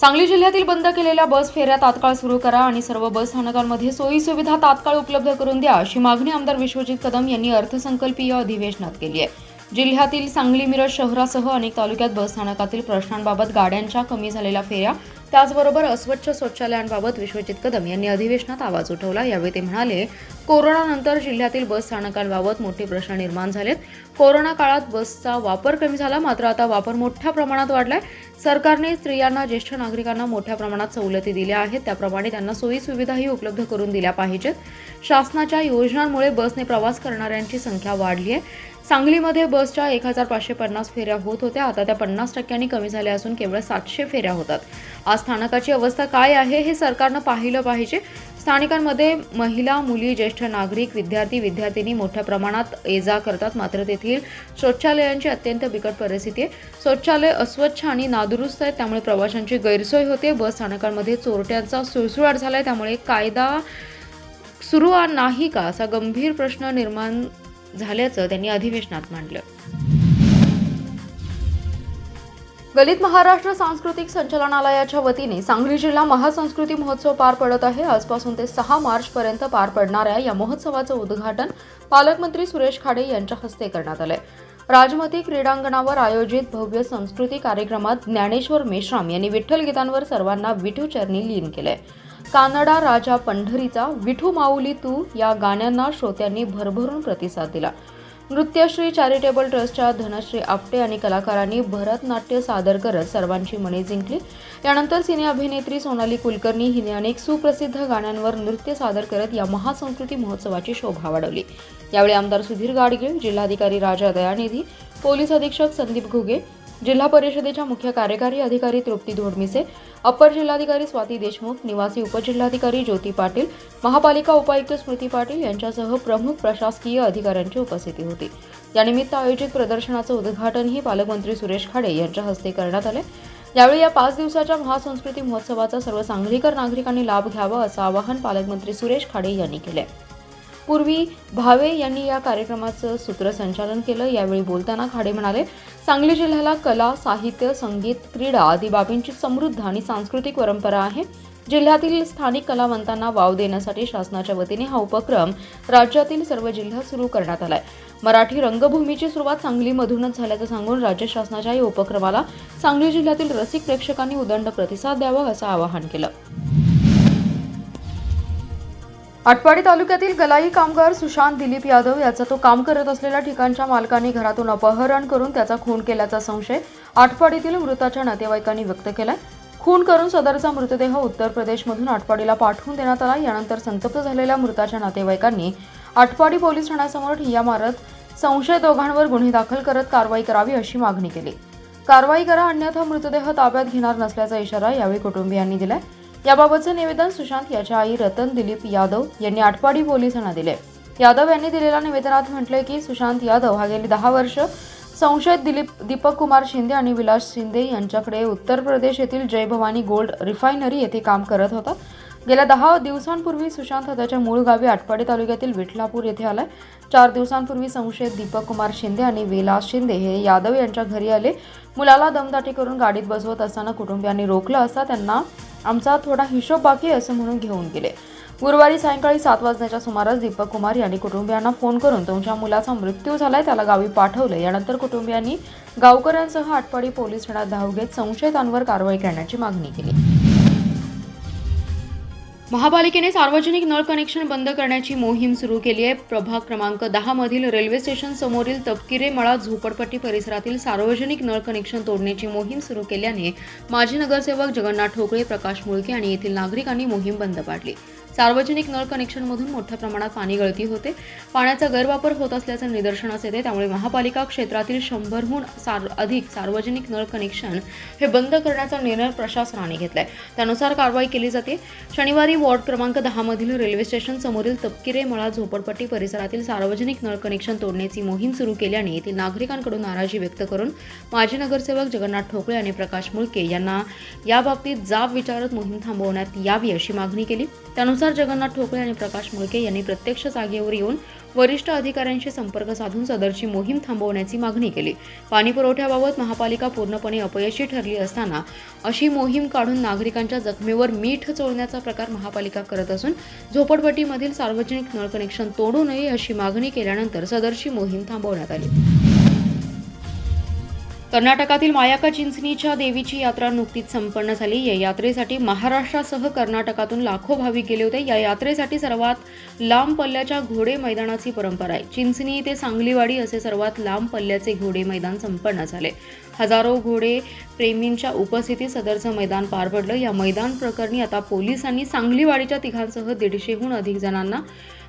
सांगली जिल्ह्यातील बंद केलेल्या बस फेऱ्या तात्काळ सुरू करा आणि सर्व बस स्थानकांमध्ये सोयी सुविधा तात्काळ उपलब्ध करून द्या अशी मागणी आमदार विश्वजित कदम यांनी अर्थसंकल्पीय अधिवेशनात केली आहे. जिल्ह्यातील सांगली मिरज शहरासह अनेक तालुक्यात बस स्थानकातील प्रश्नांबाबत गाड्यांच्या कमी झालेल्या फेऱ्या त्याचबरोबर अस्वच्छ शौचालयांबाबत विश्वजित कदम यांनी अधिवेशनात आवाज उठवला. यावेळी ते म्हणाले कोरोनानंतर जिल्ह्यातील बस स्थानकांबाबत मोठे प्रश्न निर्माण झालेत. कोरोना काळात बसचा वापर कमी झाला मात्र आता वापर मोठ्या प्रमाणात वाढलाय. सरकारने स्त्रियांना ज्येष्ठ नागरिकांना मोठ्या प्रमाणात सवलती दिल्या आहेत. त्याप्रमाणे त्यांना सोयी सुविधाही उपलब्ध करून दिल्या पाहिजेत. शासनाच्या योजनांमुळे बसने प्रवास करणाऱ्यांची संख्या वाढली आहे. सांगलीमध्ये बसच्या एक हजार पाचशे पन्नास फेऱ्या होत होत्या. आता त्या पन्नास टक्क्यांनी कमी झाल्या असून केवळ सातशे फेऱ्या होतात. आज स्थानकाची अवस्था काय आहे हे सरकारनं पाहिलं पाहिजे. स्थानिकांमध्ये महिला मुली ज्येष्ठ नागरिक विद्यार्थी विद्यार्थिनी मोठ्या प्रमाणात ये जा करतात. मात्र तेथील शौचालयांची अत्यंत बिकट परिस्थिती आहे. शौचालय अस्वच्छ आणि नादुरुस्त आहेत त्यामुळे प्रवाशांची गैरसोय होते. बस स्थानकांमध्ये चोरट्यांचा सुळसुळाट झाला आहे त्यामुळे कायदा सुरू नाही का? असा गंभीर प्रश्न निर्माण झाल्याचं त्यांनी अधिवेशनात मांडलं. गलित महाराष्ट्र सांस्कृतिक संचालनालयाच्या वतीने सांगली जिल्हा महासंस्कृती महोत्सव पार पडत आहे. आजपासून ते सहा मार्चपर्यंत पार पडणाऱ्या या महोत्सवाचं उद्घाटन पालकमंत्री सुरेश खाडे यांच्या हस्ते करण्यात आलंय. राजमती क्रीडांगणावर आयोजित भव्य संस्कृती कार्यक्रमात ज्ञानेश्वर मेश्राम यांनी विठ्ठल गीतांवर सर्वांना विठू चरणी लीन केलंय. कानडा राजा पंढरीचा विठू माऊली तू या गाण्यांना श्रोत्यांनी भरभरून प्रतिसाद दिला. नृत्यश्री चॅरिटेबल ट्रस्टच्या धनश्री आपटे आणि कलाकारांनी भरतनाट्य सादर करत सर्वांची मने जिंकली. यानंतर सिने अभिनेत्री सोनाली कुलकर्णी हिने अनेक सुप्रसिद्ध गाण्यांवर नृत्य सादर करत या महासंस्कृती महोत्सवाची शोभा वाढवली. यावेळी आमदार सुधीर गाडगीळ जिल्हाधिकारी राजा दयानिधी पोलीस अधीक्षक संदीप घुगे जिल्हा परिषदेच्या मुख्य कार्यकारी अधिकारी तृप्ती धोडमिसे अप्पर जिल्हाधिकारी स्वाती देशमुख निवासी उपजिल्हाधिकारी ज्योती पाटील महापालिका उपायुक्त स्मृती पाटील यांच्यासह प्रमुख प्रशासकीय अधिकाऱ्यांची उपस्थिती होती. यानिमित्त आयोजित प्रदर्शनाचं उद्घाटनही पालकमंत्री सुरेश खाडे यांच्या हस्ते करण्यात आले. यावेळी या पाच दिवसाच्या महासंस्कृती महोत्सवाचा सर्व सांगलीकर नागरिकांनी लाभ घ्यावा असं आवाहन पालकमंत्री सुरेश खाडे यांनी केलं पूर्वी भावे यांनी या कार्यक्रमाचं सूत्रसंचालन केलं. यावेळी बोलताना खाडे म्हणाले सांगली जिल्ह्याला कला साहित्य संगीत क्रीडा आदी बाबींची समृद्ध आणि सांस्कृतिक परंपरा आहे. जिल्ह्यातील स्थानिक कलावंतांना वाव देण्यासाठी शासनाच्या वतीने हा उपक्रम राज्यातील सर्व जिल्ह्यात सुरू करण्यात आलाय. मराठी रंगभूमीची सुरुवात सांगलीमधूनच झाल्याचं सांगून राज्य शासनाच्या या उपक्रमाला सांगली जिल्ह्यातील रसिक प्रेक्षकांनी उदंड प्रतिसाद द्यावा असं आवाहन केलं. आटपाडी तालुक्यातील गलाई कामगार सुशांत दिलीप यादव याचा तो काम करत असलेल्या ठिकाणच्या मालकाने घरातून अपहरण करून त्याचा खून केल्याचा संशय आटपाडीतील मृताच्या नातेवाईकांनी व्यक्त केलाय. खून करून सदरचा मृतदेह उत्तर प्रदेशमधून आटपाडीला पाठवून देण्यात आला. यानंतर संतप्त झालेल्या मृताच्या नातेवाईकांनी आटपाडी पोलीस ठाण्यासमोर ठिय्या मारत संशय दोघांवर गुन्हे दाखल करत कारवाई करावी अशी मागणी केली. कारवाई करा अन्यथा मृतदेह ताब्यात घेणार नसल्याचा इशारा यावेळी कुटुंबियांनी दिलाय. याबाबतचे निवेदन सुशांत याच्या आई रतन दिलीप यादव यांनी आटपाडी पोलिसांना दिले. यादव यांनी दिलेल्या निवेदनात म्हटलंय की सुशांत यादव हा गेली दहा वर्ष संशयित दिलीप दीपक कुमार शिंदे आणि विलास शिंदे यांच्याकडे उत्तर प्रदेश येथील जय भवानी गोल्ड रिफायनरी येथे काम करत होता. गेल्या दहा दिवसांपूर्वी सुशांत हा त्याच्या मूळ गावी आटपाडी तालुक्यातील विठलापूर येथे आलाय. चार दिवसांपूर्वी संशयित दीपक कुमार शिंदे आणि विलास शिंदे हे यादव यांच्या घरी आले. मुलाला दमदाटी करून गाडीत बसवत असताना कुटुंबियांनी रोखलं असता त्यांना आमचा थोडा हिशोब बाकी असं म्हणून घेऊन गेले. गुरुवारी सायंकाळी सात वाजण्याच्या सुमारास दीपक कुमार यांनी कुटुंबियांना फोन करून तुमच्या मुलाचा मृत्यू झालाय त्याला गावी पाठवलं यानंतर कुटुंबियांनी गावकऱ्यांसह आटपाडी पोलीस ठाण्यात धाव घेत संशयितांवर कारवाई करण्याची मागणी केली. महापालिकेने सार्वजनिक नळ कनेक्शन बंद करण्याची मोहीम सुरू केली आहे. प्रभाग क्रमांक दहा मधील रेल्वे स्टेशन समोरील तपकिरे मळा झोपडपट्टी परिसरातील सार्वजनिक नळ कनेक्शन तोडण्याची मोहीम सुरू केल्याने माजी नगरसेवक जगन्नाथ ठोकळे प्रकाश मुळके आणि येथील नागरिकांनी मोहीम बंद पाडली. सार्वजनिक नळ कनेक्शनमधून मोठ्या प्रमाणात पाणी गळती होते. पाण्याचा गैरवापर होत असल्याचं निदर्शनास येते. त्यामुळे महापालिका क्षेत्रातील शंभरहून सार अधिक सार्वजनिक नळ कनेक्शन हे बंद करण्याचा निर्णय प्रशासनाने घेतलाय. त्यानुसार कारवाई केली जाते. शनिवारी वॉर्ड क्रमांक दहामधील रेल्वे स्टेशन समोरील तपकिरे मळा झोपडपट्टी परिसरातील सार्वजनिक नळ कनेक्शन तोडण्याची मोहीम सुरू केल्याने येथील नागरिकांकडून नाराजी व्यक्त करून माजी नगरसेवक जगन्नाथ ठोकळे आणि प्रकाश मुळके यांना याबाबतीत जाब विचारत मोहीम थांबवण्यात यावी अशी मागणी केली. त्यानुसार जगन्नाथ ठोकळे आणि प्रकाश मुळके यांनी प्रत्यक्ष जागेवर येऊन वरिष्ठ अधिकाऱ्यांशी संपर्क साधून सदरची मोहीम थांबवण्याची मागणी केली. पाणी पुरवठ्याबाबत महापालिका पूर्णपणे अपयशी ठरली असताना अशी मोहीम काढून नागरिकांच्या जखमेवर मीठ चोळण्याचा प्रकार महापालिका करत असून झोपडपट्टीमधील सार्वजनिक नळ कनेक्शन तोडू नये अशी मागणी केल्यानंतर सदरची मोहीम थांबवण्यात आली. कर्नाटकातील मायाका चिंचणीच्या देवीची यात्रा नुकतीच संपन्न झाली. या यात्रेसाठी महाराष्ट्रासह कर्नाटकातून लाखो भाविक गेले होते. या यात्रेसाठी सर्वात लांब पल्ल्याच्या घोडे मैदानाची परंपरा आहे. चिंचणी ते सांगलीवाडी असे सर्वात लांब पल्ल्याचे घोडे मैदान संपन्न झाले. हजारो घोडे प्रेमींच्या उपस्थितीत सदरचं मैदान पार पडलं. या मैदान प्रकरणी आता पोलिसांनी सांगलीवाडीच्या तिघांसह दीडशेहून अधिक जणांना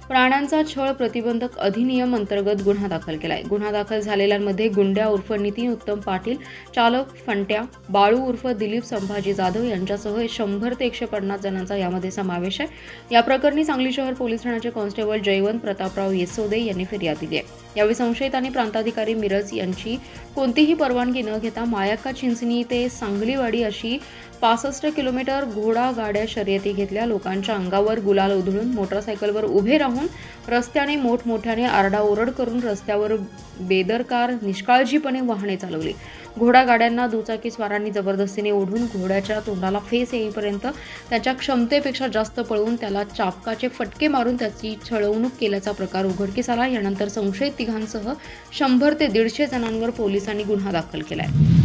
प्राण्यांचा छळ प्रतिबंधक अधिनियम अंतर्गत गुन्हा दाखल केलाय. गुन्हा दाखल झालेल्यांमध्ये गुंड्या उर्फ नितीन उत्तम पाटील चालक फंट्या बाळू उर्फ दिलीप संभाजी जाधव यांच्यासह शंभर ते एकशे पन्नास जणांचा यामध्ये समावेश आहे. या प्रकरणी सांगली शहर पोलीस ठाण्याचे कॉन्स्टेबल जयवंत प्रतापराव येसोदे यांनी फिर्याद दिली आहे. यावेळी संशयितांनी प्रांताधिकारी मिरज यांची कोणतीही परवानगी न घेता मायाक्का चिंचणी ते सांगलीवाडी अशी पासष्ट किलोमीटर घोडा गाड्या शर्यती घेतल्या. लोकांच्या अंगावर गुलाल उधळून मोटरसायकलवर उभे राहून रस्त्याने मोठमोठ्याने आरडाओरड करून रस्त्यावर बेदरकार निष्काळजीपणे वाहने चालवली. घोडा गाड्यांना दुचाकी स्वारांनी जबरदस्तीने ओढून घोड्याच्या तोंडाला फेस येईपर्यंत त्याच्या क्षमतेपेक्षा जास्त पळवून त्याला चापकाचे फटके मारून त्याची छळवणूक केल्याचा प्रकार उघडकीस आला. यानंतर संशयित तिघांसह शंभर ते दीडशे जणांवर पोलिसांनी गुन्हा दाखल केला आहे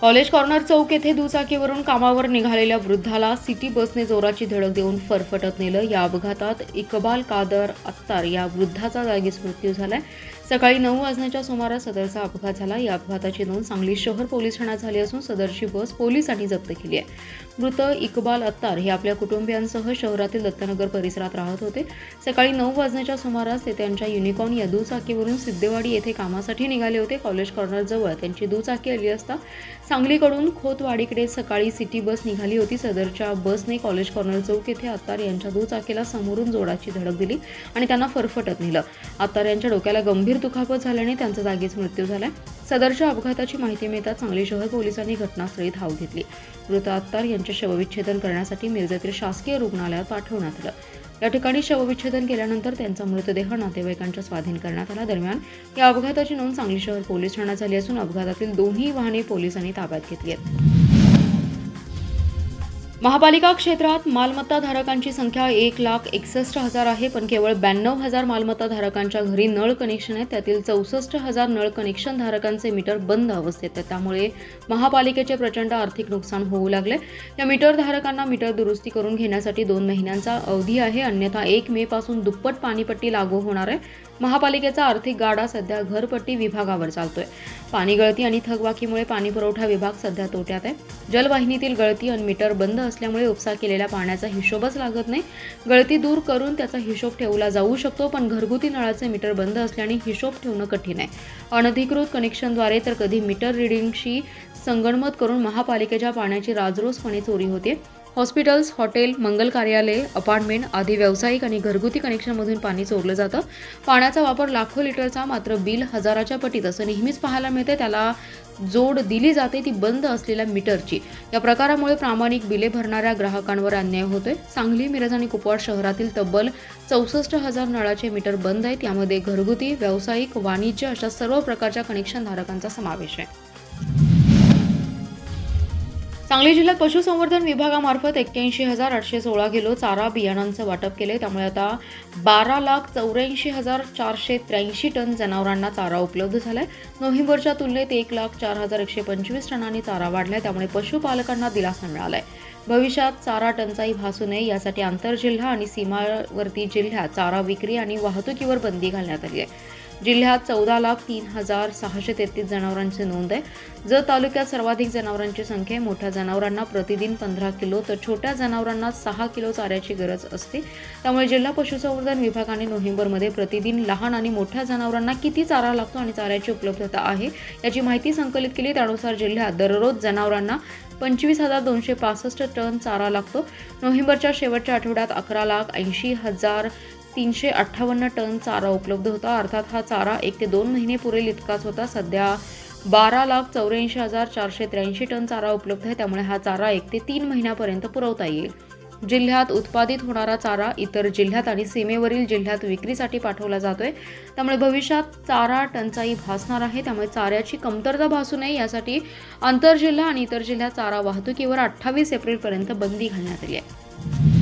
कॉलेज कॉर्नर चौक येथे दुचाकीवरून कामावर निघालेल्या वृद्धाला सिटी बसने जोराची धडक देऊन फरफटत नेलं. या अपघातात इकबाल कादर अत्तार या वृद्धाचा जागीच मृत्यू झालाय. सकाळी नऊ वाजण्याच्या सुमारास सदरचा अपघात झाला. या अपघाताची नोंद सांगली शहर पोलीस ठाण्यात झाली असून सदरची बस पोलिसांनी जप्त केली आहे. मृत इकबाल अत्तार हे आपल्या कुटुंबियांसह शहरातील दत्तनगर परिसरात राहत होते. सकाळी नऊ वाजण्याच्या सुमारास ते त्यांच्या युनिकॉर्न या दुचाकीवरून सिद्धेवाडी येथे कामासाठी निघाले होते. कॉलेज कॉर्नर जवळ त्यांची दुचाकी आली असता सांगलीकडून खोतवाडीकडे सकाळी सिटी बस निघाली होती. सदरच्या बसने कॉलेज कॉर्नर चौक येथे अत्तार यांच्या दुचाकीला समोरून जोडाची धडक दिली आणि त्यांना फरफटत नेलं. अत्तार यांच्या डोक्याला गंभीर दुखापत झाल्याने त्यांचा जागीच मृत्यू झालाय. सदरच्या अपघाताची माहिती मिळताच सांगली शहर पोलिसांनी घटनास्थळी धाव घेतली. मृत अत्तार यांचे शवविच्छेदन करण्यासाठी मिरजेतील शासकीय रुग्णालयात पाठवण्यात आलं. या ठिकाणी शवविच्छेदन केल्यानंतर त्यांचा मृतदेह नातेवाईकांच्या स्वाधीन करण्यात आला. दरम्यान या अपघाताची नोंद सांगली शहर पोलीस ठाण्यात झाली असून अपघातातील दोन्ही वाहने पोलिसांनी ताब्यात घेतली आहेत. महापालिका क्षेत्रात मालमत्ता धारकांची संख्या एक लाख एकसष्ट हजार आहे पण केवळ ब्याण्णव हजार मालमत्ता धारकांच्या घरी नळ कनेक्शन आहे. त्यातील चौसष्ट हजार नळ कनेक्शन धारकांचे मीटर बंद अवस्थेत आहे त्यामुळे महापालिकेचे प्रचंड आर्थिक नुकसान होऊ लागले. या मीटर धारकांना मीटर दुरुस्ती करून घेण्यासाठी दोन महिन्यांचा अवधी आहे. अन्यथा एक मे पासून दुप्पट पाणीपट्टी लागू होणार आहे. महापालिकेचा आर्थिक गाडा सध्या घरपट्टी विभागावर चालतोय. पाणी गळती आणि थकबाकीमुळे पाणी पुरवठा विभाग सध्या तोट्यात आहे. जलवाहिनीतील गळती आणि मीटर बंद असल्यामुळे उपसा केलेल्या पाण्याचा हिशोबच लागत नाही. गळती दूर करून त्याचा हिशोब ठेवला जाऊ शकतो पण घरगुती नळाचे मीटर बंद असल्याने हिशोब ठेवणं कठीण आहे. अनधिकृत कनेक्शनद्वारे तर कधी मीटर रिडिंगशी संगणमत करून महापालिकेच्या पाण्याची राजरोसपणे चोरी होते. हॉस्पिटल्स हॉटेल मंगल कार्यालय अपार्टमेंट आदी व्यावसायिक आणि घरगुती कनेक्शनमधून पाणी चोरलं जातं. पाण्याचा वापर लाखो लिटरचा मात्र बिल हजाराच्या पटीत असं नेहमीच पाहायला मिळते त्याला जोड दिली जाते ती बंद असलेल्या मीटरची. या प्रकारामुळे प्रामाणिक बिले भरणाऱ्या ग्राहकांवर अन्याय होतोय. सांगली मिरज आणि कुपवाड शहरातील तब्बल चौसष्ट हजार नळाचे मीटर बंद आहेत. यामध्ये घरगुती व्यावसायिक वाणिज्य अशा सर्व प्रकारच्या कनेक्शन धारकांचा समावेश आहे. सांगली जिल्ह्यात पशुसंवर्धन विभागामार्फत एक्क्याऐंशी हजार आठशे सोळा किलो चारा बियाणांचं वाटप केले त्यामुळे आता बारा लाख चौऱ्याऐंशी हजार चारशे त्र्याऐंशी टन जनावरांना चारा उपलब्ध झाला आहे नोव्हेंबरच्या तुलनेत एक लाख चार हजार एकशे पंचवीस टनांनी चारा वाढलाय. त्यामुळे पशुपालकांना दिलासा मिळालाय. भविष्यात चारा टंचाई भासू नये यासाठी आंतरजिल्हा आणि सीमावर्ती जिल्ह्यात चारा विक्री आणि वाहतुकीवर बंदी घालण्यात आली आहे. जिल्ह्यात चौदा लाख तीन हजार सहाशे तेहतीस जनावरांची नोंद आहे. जत तालुक्यात सर्वाधिक जनावरांची संख्या आहे. मोठ्या जनावरांना प्रतिदिन पंधरा किलो तर छोट्या जनावरांना सहा किलो चाऱ्याची गरज असते. त्यामुळे जिल्हा पशुसंवर्धन विभागाने नोव्हेंबरमध्ये प्रतिदिन लहान आणि मोठ्या जनावरांना किती चारा लागतो आणि चाऱ्याची उपलब्धता आहे याची माहिती संकलित केली. त्यानुसार जिल्ह्यात दररोज जनावरांना पंचवीस हजार दोनशे पासष्ट टन चारा लागतो. नोव्हेंबरच्या शेवटच्या आठवड्यात अकरा लाख ऐंशी हजार तीनशे अठ्ठावन्न टन चारा उपलब्ध होता. अर्थात हा चारा एक ते दोन महिने पुरेल इतकाच होता. सध्या बारा लाख चौऱ्याऐंशी हजार चारशे त्र्याऐंशी टन चारा उपलब्ध आहे. त्यामुळे हा चारा एक ते तीन महिन्यापर्यंत पुरवता येईल. जिल्ह्यात उत्पादित होणारा चारा इतर जिल्ह्यात आणि सीमेवरील जिल्ह्यात विक्रीसाठी पाठवला जातोय. त्यामुळे भविष्यात चारा टंचाई भासणार आहे. त्यामुळे चाऱ्याची कमतरता भासू नये. यासाठी आंतरजिल्हा आणि इतर जिल्ह्यात चारा वाहतुकीवर अठ्ठावीस एप्रिलपर्यंत बंदी घालण्यात आली आहे.